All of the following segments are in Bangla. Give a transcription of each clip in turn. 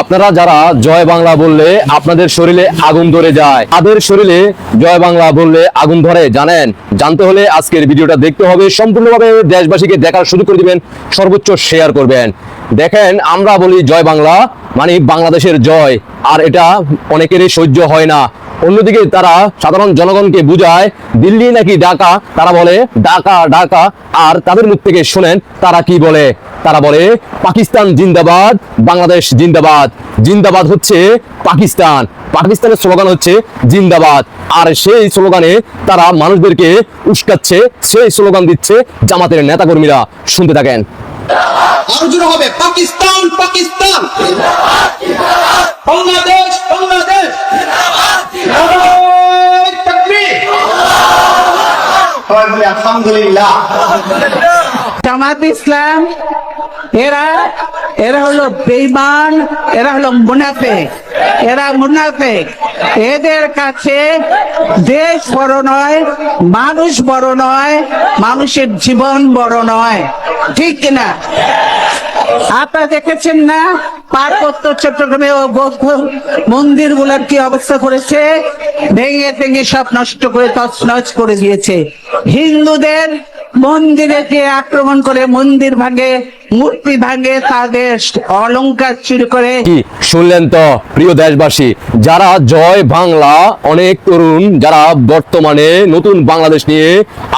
আপনারা যারা জয় বাংলা বললে আপনাদের শরীরে আগুন ধরে যায়, তাদের শরীরে জয় বাংলা বললে আগুন ধরে, জানেন? জানতে হলে আজকের ভিডিওটা দেখতে হবে, সম্পূর্ণভাবে দেশবাসীকে দেখার শুরু করে দিবেন, সর্বোচ্চ শেয়ার করবেন। দেখেন, আমরা বলি জয় বাংলা মানে বাংলাদেশের জয়, আর এটা অনেকেরই সহ্য হয় না। অন্যদিকে তারা সাধারণ জনগণকে বুঝায়, দিল্লি নাকি ঢাকা? তারা বলে, ঢাকা ঢাকা। আর তাদের মুখ থেকে শোনেন, তারা কি বলে? তারা বলে, পাকিস্তান জিন্দাবাদ, বাংলাদেশ জিন্দাবাদ। জিন্দাবাদ হচ্ছে পাকিস্তান। পাকিস্তানের স্লোগান হচ্ছে জিন্দাবাদ। আর সেই স্লোগানে তারা মানুষদেরকে উস্কাচ্ছে, সেই স্লোগান দিচ্ছে জামাতের নেতাকর্মীরা। শুনতে থাকেন। আরও হবে পাকিস্তান পাকিস্তান। বাংলাদেশ বাংলাদেশ। আলহামদুলিল্লাহ। জামাত ইসলাম, এরা এরা হলো বেইমান এরা হলো মুনাফেক, এরা মুনাফেক। এদের কাছে দেশ বড় নয়, মানুষ বড় নয়, মানুষের জীবন বড় নয়। ঠিক কিনা? আপনারা দেখেছেন না? পার্বত্য চট্টগ্রামে ও বৌদ্ধ মন্দিরগুলার কি অবস্থা করেছে? ভেঙে ভেঙে সব নষ্ট করে তছনছ করে দিয়েছে। হিন্দুদের মন্দিরে যে আক্রমণ করে মন্দির ভাঙে। মূর্তি ভাঙে তাদের অলংকার চুরি করে। শুনলেন তো, প্রিয় দেশবাসী? যারা জয় বাংলা, অনেক তরুণ যারা বর্তমানে নতুন বাংলাদেশ নিয়ে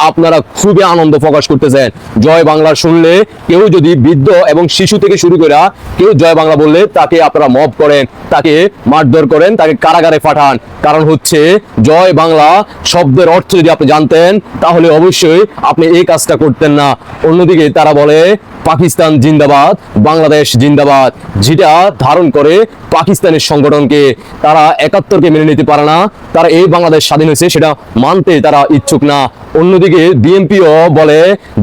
আপনারা খুবই আনন্দ প্রকাশ করতেছেন। জয় বাংলা শুনলে কেউ যদি বৃদ্ধ এবং শিশু থেকে শুরু করে কেউ জয় বাংলা বললে তাকে আপনারা মব করেন, তাকে মারধর করেন, তাকে কারাগারে পাঠান। কারণ হচ্ছে জয় বাংলা শব্দের অর্থ যদি আপনি জানতেন, তাহলে অবশ্যই আপনি এই কাজটা করতেন না। অন্যদিকে তারা বলে পাকিস্তান জিন্দাবাদ বাংলাদেশ জিন্দাবাদ যেটা ধারণ করে পাকিস্তানের সংগঠনকে তারা একাত্তরকে মেনে নিতে পারে না। তারা এই বাংলাদেশ স্বাধীন হয়েছে, সেটা মানতে তারা ইচ্ছুক না। অন্যদিকে বিএনপিও বলে,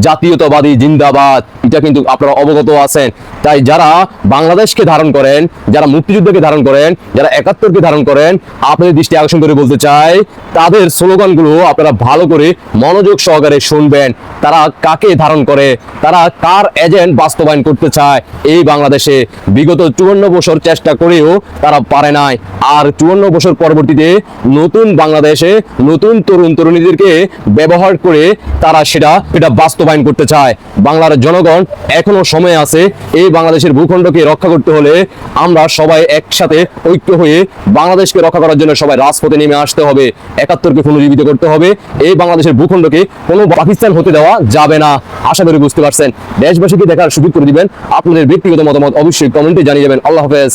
জাতীয়তাবাদী জিন্দাবাদ, এটা কিন্তু আপনারা অবগত আছেন। তাই যারা বাংলাদেশকে ধারণ করেন, যারা মুক্তিযুদ্ধকে ধারণ করেন, যারা একাত্তরকে ধারণ করেন, আপনাদের দৃষ্টি আকর্ষণ করে বলতে চাই, তাদের স্লোগানগুলো আপনারা ভালো করে মনোযোগ সহকারে শুনবেন। তারা কাকে ধারণ করে, তারা কার এজেন্ট বাস্তবায়ন করতে চায়, এই বাংলাদেশে বিগত চুয়ান্ন বছর চেষ্টা করেও তারা পারে নাই। আর চুয়ান্ন বছর পরবর্তীতে নতুন বাংলাদেশে নতুন তরুণ তরুণীদেরকে ব্যবহার করে তারা সেটা এটা বাস্তবায়ন করতে চায়। বাংলার জনগণ এখনও সময় আছে এই বাংলাদেশের ভূখণ্ডকে রক্ষা করতে হলে আমরা সবাই একসাথে ঐক্য হয়ে বাংলাদেশকে রক্ষা করার জন্য সবাই রাজপথে নেমে আসতে হবে। একাত্তরকে পুনর্জীবিত করতে হবে। এই বাংলাদেশের ভূখণ্ডকে কোনো পাকিস্তান হতে দেওয়া যাবে না। আশা করি বুঝতে পারছেন। দেশবাসীকে দেখার সুযোগ করে দিবেন। আপনাদের ব্যক্তিগত মতামত অবশ্যই কমেন্টে জানিয়ে যাবেন আল্লাহ হাফেজ।